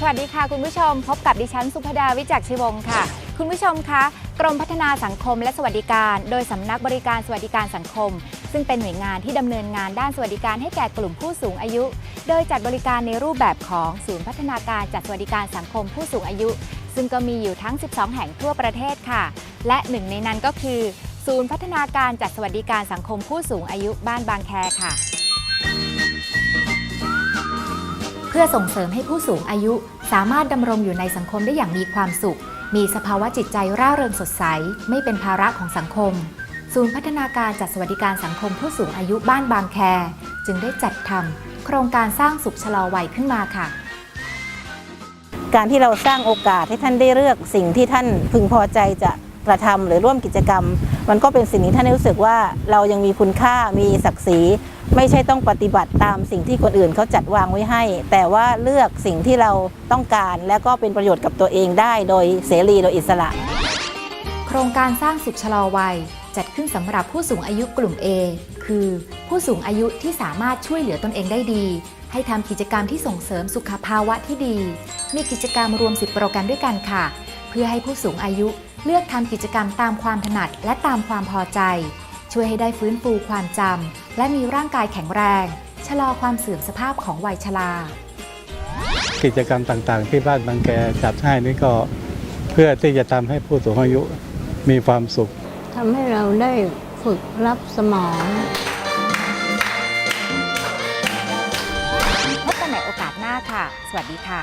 สวัสดีค่ะคุณผู้ชม พบกับดิฉันสุภดาวิจักชีวงศ์ค่ะ คุณผู้ชมคะกรมพัฒนาสังคมและสวัสดิการ โดยสำนักบริการสวัสดิการสังคม ซึ่งเป็นหน่วยงานที่ดำเนินงานด้านสวัสดิการให้แก่กลุ่มผู้สูงอายุ โดยจัดบริการในรูปแบบของศูนย์พัฒนาการจัดสวัสดิการสังคมผู้สูงอายุ ซึ่งก็มีอยู่ทั้ง 12 แห่งทั่วประเทศค่ะ และหนึ่งในนั้นก็คือ ศูนย์พัฒนาการจัดสวัสดิการสังคมผู้สูงอายุบ้านบางแคค่ะ พื่อส่งเสริมให้ผู้สูงอายุ สามารถดำรงอยู่ในสังคมได้อย่างมีความสุข มีสภาวะจิตใจร่าเริงสดใส ไม่เป็นภาระของสังคม ศูนย์พัฒนาการจัดสวัสดิการสังคมผู้สูงอายุบ้านบางแค จึงได้จัดทำโครงการสร้างสุขชะลอวัยขึ้นมาค่ะการที่เราสร้างโอกาสให้ท่านได้เลือกสิ่งที่ท่านพึงพอใจจะ กระทำหรือร่วมกิจกรรม มันก็เป็นสิ่งที่ท่านรู้สึกว่าเรายังมีคุณค่ามีศักดิ์ศรี ไม่ใช่ต้องปฏิบัติตามสิ่งที่คนอื่นเขาจัดวางไว้ให้ แต่ว่าเลือกสิ่งที่เราต้องการ และก็เป็นประโยชน์กับตัวเองได้ โดยเสรีโดยอิสระ โครงการสร้างสุขชะลอวัยจัดขึ้นสำหรับผู้สูงอายุกลุ่ม A คือ ผู้สูงอายุที่สามารถช่วยเหลือตนเองได้ดี ให้ทำกิจกรรมที่ส่งเสริมสุขภาวะที่ดี มีกิจกรรมรวม 10 โปรแกรมด้วยกันค่ะ พื่อให้ผู้สูงอายุเลือกทำกิจกรรมตามความถนัดและตามความพอใจ ช่วยให้ได้ฟื้นฟูความจำและมีร่างกายแข็งแรง ชะลอความเสื่อมสภาพของวัยชรากิจกรรมต่างๆ ที่บ้านบางแกจัดให้นี่ก็เพื่อที่จะทำให้ผู้สูงอายุมีความสุขทำให้เราได้ฝึกรับสมองพบกันใหม่โอกาสหน้าค่ะ สวัสดีค่ะ